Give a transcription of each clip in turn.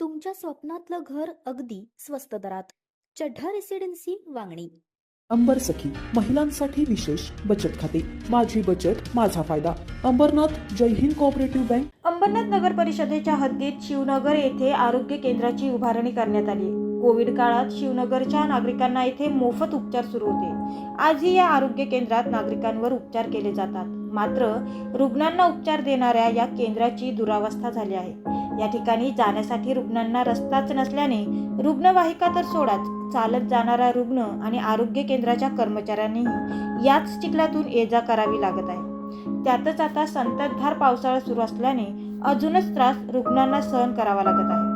तुमच्या स्वप्नातलं घर अगदी स्वस्त दरात. चढ्ढा रेसिडेन्सी वांगणी. अंबर सखी महिलांसाठी विशेष बचत खाते. माझी बचत माझा फायदा. Ambernath Jai Hind cooperative bank. Ambernath नगर परिषदेच्या हद्दीत शिवनगर येथे आरोग्य केंद्राची उभारणी करण्यात आली. कोविड काळात शिवनगरच्या नागरिकांना येथे मोफत उपचार सुरू होते. आजही या आरोग्य केंद्रात नागरिकांवर उपचार केले जातात. मात्र रुग्णांना उपचार देणाऱ्या या केंद्राची दुरावस्था झाली आहे. या ठिकाणी जाण्यासाठी रुग्णांना रस्ताच नसल्याने रुग्णवाहिका तर सोडाच चालत जाणारा रुग्ण आणि आरोग्य केंद्राच्या कर्मचाऱ्यांनीही याच चिखलातून ये जा करावी लागत आहे. त्यातच आता संततधार पावसाळा सुरू असल्याने अजूनच त्रास रुग्णांना सहन करावा लागत आहे.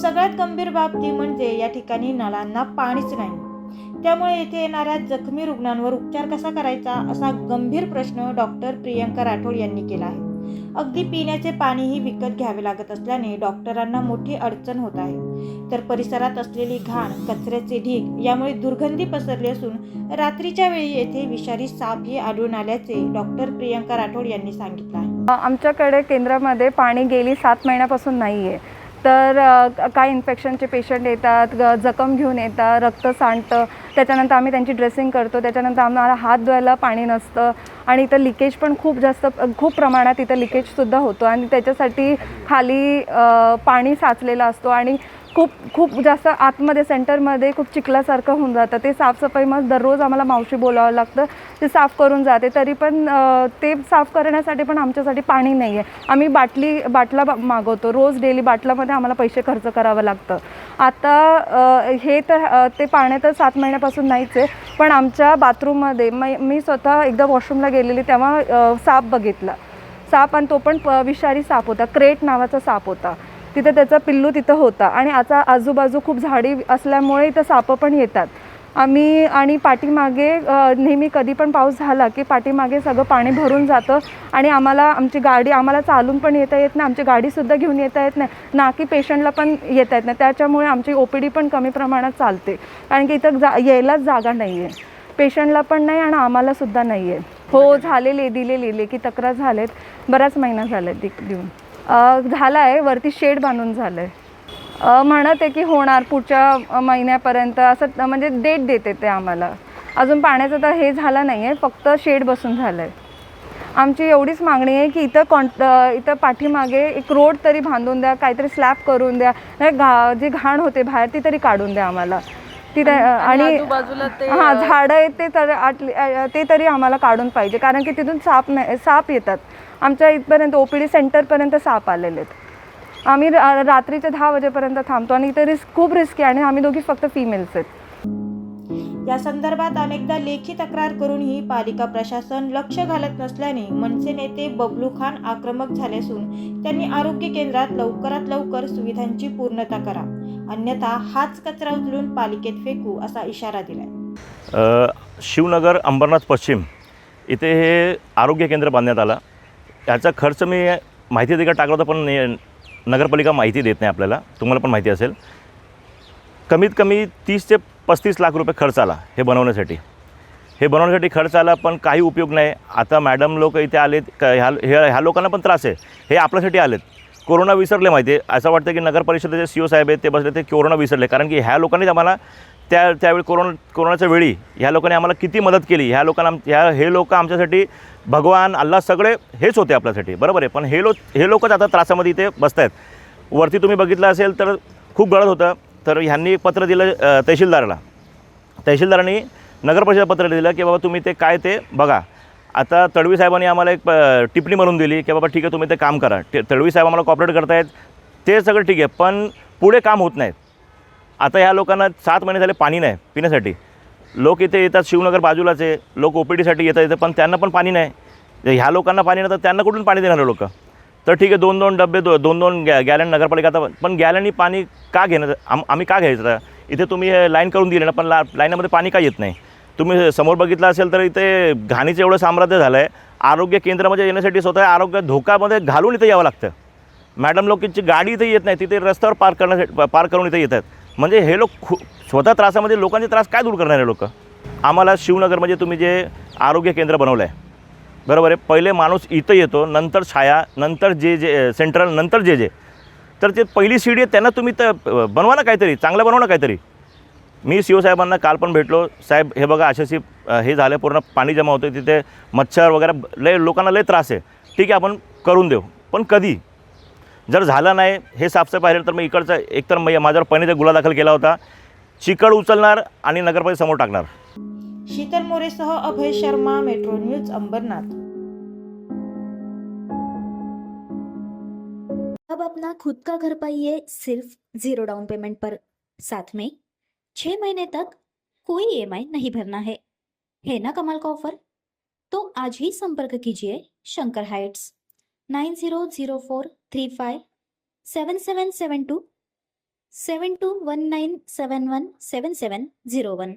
सगळ्यात गंभीर बाब ती म्हणजे या ठिकाणी नळांना पाणीच नाही. त्यामुळे येथे येणाऱ्या जखमी रुग्णांवर उपचार कसा करायचा असा गंभीर प्रश्न डॉक्टर प्रियंका राठोड यांनी केला आहे. अगदी पिण्याचे पाणीही विकत घ्यावे लागत असल्याने डॉक्टरांना मोठी अडचण होत आहे. तर परिसरात असलेली घाण कचऱ्याचे ढीग यामुळे दुर्गंधी पसरली असून रात्रीच्या वेळी येथे विषारी सापही आढळून आल्याचे डॉक्टर प्रियंका राठोड यांनी सांगितलं आहे. आमच्याकडे केंद्रामध्ये पाणी गेली सात महिन्यापासून नाही आहे तर काय काही इन्फेक्शनचे पेशंट येतात ग- जखम घेऊन येतात रक्त सांडतं. त्याच्यानंतर आम्ही त्यांची ड्रेसिंग करतो. त्याच्यानंतर आम्हाला हात धुवायला पाणी नसतं. आणि इथं लिकेज पण खूप जास्त खूप प्रमाणात इथं लिकेजसुद्धा होतो. आणि त्याच्यासाठी खाली पाणी साचलेलं असतो. आणि खूप खूप जास्त आतमध्ये सेंटरमध्ये खूप चिखलासारखं होऊन जातं. ते साफसफाई मग दररोज आम्हाला मावशी बोलावं लागतं. ते साफ करून जाते. तरी पण ते साफ करण्यासाठी पण आमच्यासाठी पाणी नाही आहे आम्ही बाटली बाटला बा- मागवतो. रोज डेली बाटलामध्ये आम्हाला पैसे खर्च करावं लागतं. आता हे तर ते पाणी तर सात महिन्यापासून नाहीच आहे. पण आमच्या बाथरूममध्ये मी मी स्वतः एकदा वॉशरूमला गेलेली तेव्हा साप बघितला. साप आणि तो पण प- विषारी साप होता. क्रेट नावाचा साप होता. तिथे त्याचा पिल्लू तिथं होता. आणि आता आजूबाजू खूप झाडी असल्यामुळे इथं सापं पण येतात. आम्ही आणि पाठीमागे नेहमी कधी पण पाऊस झाला की पाठीमागे सगळं पाणी भरून जातं आणि आम्हाला आमची गाडी आम्हाला चालून पण येता येत नाही आमची गाडीसुद्धा घेऊन येता येत नाही. ना की पेशंटला पण येता येत नाही. त्याच्यामुळे आमची ओ पी डी पण कमी प्रमाणात चालते. कारण की इथं जा यायलाच जागा नाही आहे पेशंटला पण नाही आणि आम्हालासुद्धा नाही हो, आहे हो झालेले दिले लिहिले की तक्रार झालेत. बराच महिना झाले देऊन. झाला आहे वरती शेड बांधून झालं आहे म्हणत आहे की होणार पुढच्या महिन्यापर्यंत असं म्हणजे डेट देते ते आम्हाला. अजून पाण्याचं तर हे झालं नाही आहे फक्त शेड बसून झालं आहे आमची एवढीच मागणी आहे की इथं कॉन इथं पाठीमागे एक रोड तरी बांधून द्या काहीतरी स्लॅब करून द्या नाही घा जी घाण होते बाहेर ती तरी काढून द्या आम्हाला. ती त्या- आणि हां झाडं आहेत ते तर आटली ते तरी आम्हाला काढून पाहिजे. कारण की तिथून साप नाही साप येतात. आमच्या इथपर्यंत ओ पी डी सेंटरपर्यंत साप आलेले आहेत. आम्ही रात्रीच्या दहा वाजेपर्यंत थांबतो आणि इथे रिस्क खूप रिस्क आहे आणि आम्ही दोघी फक्त फिमेल्स आहेत. या संदर्भात अनेकदा लेखी तक्रार करूनही पालिका प्रशासन लक्ष घालत नसल्याने मनसे नेते बबलू खान आक्रमक झाले असून त्यांनी आरोग्य केंद्रात लवकरात लवकर सुविधांची पूर्णता करा. अन्यथा हाच कचरा उचलून पालिकेत फेकू असा इशारा दिलाय. शिवनगर अंबरनाथ पश्चिम इथे हे आरोग्य केंद्र बांधण्यात आलं. याचा खर्च मी माहिती देखील टाकला होता पण नगरपालिका माहिती देत नाही आपल्याला. तुम्हाला पण माहिती असेल. कमीत कमी तीस ते पस्तीस लाख रुपये खर्च आला हे बनवण्यासाठी. हे बनवण्यासाठी खर्च आला पण काही उपयोग नाही. आता मॅडम लोक इथे आलेत का ह्या ह्या ह्या लोकांना पण त्रास आहे. हे आपल्यासाठी आलेत. कोरोना विसरले माहिती आहे. असं वाटतं की नगर परिषदेचे सी ओ साहेब आहेत ते बसले ते कोरोना विसरले. कारण की ह्या लोकांनीच आम्हाला त्या त्यावेळी कोरोना कोरोनाच्या वेळी ह्या लोकांनी आम्हाला किती मदत केली. ह्या लोकांना ह्या हे लोक आमच्यासाठी भगवान अल्लाह सगळे हेच होते आपल्यासाठी. बरोबर आहे. पण हे लोक हे लोकच आता त्रासामध्ये इथे बसत आहेत वरती तुम्ही बघितलं असेल तर खूप गळत होतं. तर ह्यांनी एक पत्र दिलं तहसीलदाराला. तहसीलदारांनी नगरपरिषद पत्र दिलं की बाबा तुम्ही ते काय ते बघा. आता तडवी साहेबांनी आम्हाला एक टिप्पणी म्हणून दिली की बाबा ठीक आहे तुम्ही ते काम करा. ते तडवी साहेब आम्हाला कॉपरेट करतायत. ते सगळं ठीक आहे पण पुढे काम होत नाहीत. आता ह्या लोकांना सात महिने झाले पाणी नाही पिण्यासाठी. लोक इथे येतात शिवनगर बाजूलाच आहे. लोक ओ पी डीसाठी येतात इथे पण त्यांना पण पाणी नाही. ह्या लोकांना पाणी नाही तर त्यांना कुठून पाणी देणार लोक? तर ठीक आहे दोन दोन डबे दो दोन दोन गॅ गॅलन नगरपालिका आता पण गॅलनी पाणी का घेणं आम आम्ही का घ्यायचं? इथे तुम्ही लाईन करून दिली ना पण ला लाईनमध्ये पाणी का येत नाही? तुम्ही समोर बघितलं असेल तर इथे घाणीचं एवढं साम्राज्य झालं आहे आरोग्य केंद्रामध्ये येण्यासाठी स्वतः आरोग्य धोकामध्ये घालून इथे यावं लागतं. मॅडम लोकांची गाडी इथे येत नाही तिथे रस्त्यावर पार्क करण्यासाठी पार्क करून इथे येतात. म्हणजे हे लोक खू स्वतः त्रासामध्ये लोकांचे त्रास काय दूर करणारे लोक? आम्हाला शिवनगर म्हणजे तुम्ही जे आरोग्य केंद्र बनवलं आहे बरोबर आहे? पहिले माणूस इथं येतो नंतर छाया नंतर जे जे सेंट्रल नंतर जे जे. तर ते पहिली सीडी आहे त्यांना तुम्ही तर बनवा ना काहीतरी चांगलं बनवा ना काहीतरी. मी सी ओ साहेबांना काल पण भेटलो. साहेब हे बघा अशाशी हे झालं पूर्ण पाणी जमा होतं तिथे मच्छर वगैरे लय लोकांना लय त्रास आहे. ठीक आहे आपण करून देऊ. पण कधी? जर झालं नाही हे साफसाफ पाहिलं तर मग इकडचं एकतर माझ्यावर पणीचा गुन्हा दाखल केला होता. चिकड उचलणार आणि नगरपालिकेसमोर टाकणार. शीतल मोरेसह अभय शर्मा, मेट्रो न्यूज़, अंबरनाथ. अब अपना खुद का घर पाइए सिर्फ़ ज़ीरो डाउन पेमेंट पर। साथ में, छह महीने तक कोई ईएमआई नहीं भरना है। है ना कमाल का ऑफ़र तो आज ही संपर्क कीजिए Shankar heights. Nine zero zero four three five seven seven seven two seven two one nine seven one seven seven zero one.